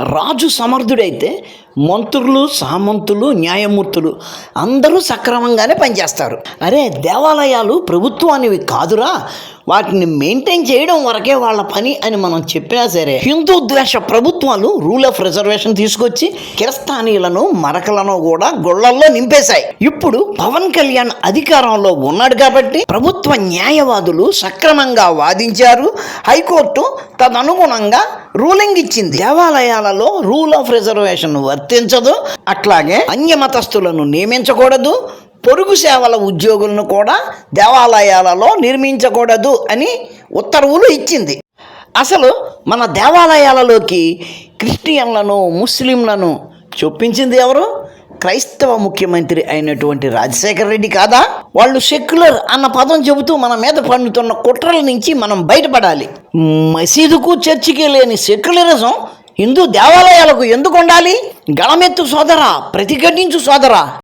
రాజు సమర్థుడైతే మంత్రులు సామంతులు న్యాయమూర్తులు అందరూ సక్రమంగానే పనిచేస్తారు. అరే దేవాలయాలు ప్రభుత్వానివి కాదురా. వాటిని మెయింటైన్ చేయడం వరకే వాళ్ళ పని అని మనం చెప్పినా సరే హిందూ ద్వేష ప్రభుత్వాలు రూల్ ఆఫ్ రిజర్వేషన్ తీసుకొచ్చి కిరస్థానీయులను మరకలను కూడా గొళ్ళల్లో నింపేశాయి. ఇప్పుడు పవన్ కళ్యాణ్ అధికారంలో ఉన్నాడు కాబట్టి ప్రభుత్వ న్యాయవాదులు సక్రమంగా వాదించారు. హైకోర్టు తదనుగుణంగా రూలింగ్ ఇచ్చింది. దేవాలయాలలో రూల్ ఆఫ్ రిజర్వేషన్ వర్తించదు. అట్లాగే అన్య మతస్థులను నియమించకూడదు. పొరుగు సేవల ఉద్యోగులను కూడా దేవాలయాలలో నిర్మించకూడదు అని ఉత్తర్వులు ఇచ్చింది. అసలు మన దేవాలయాలలోకి క్రిస్టియన్లను ముస్లింలను చొప్పించింది ఎవరు? క్రైస్తవ ముఖ్యమంత్రి అయినటువంటి రాజశేఖర రెడ్డి కాదా? వాళ్ళు సెక్యులర్ అన్న పదం చెబుతూ మన మీద పండుతున్న కుట్రల నుంచి మనం బయటపడాలి. మసీదుకు చర్చికి లేని సెక్యులరిజం హిందూ దేవాలయాలకు ఎందుకు ఉండాలి? గళమెత్తు సోదరా ప్రతిఘటించు సోదరా.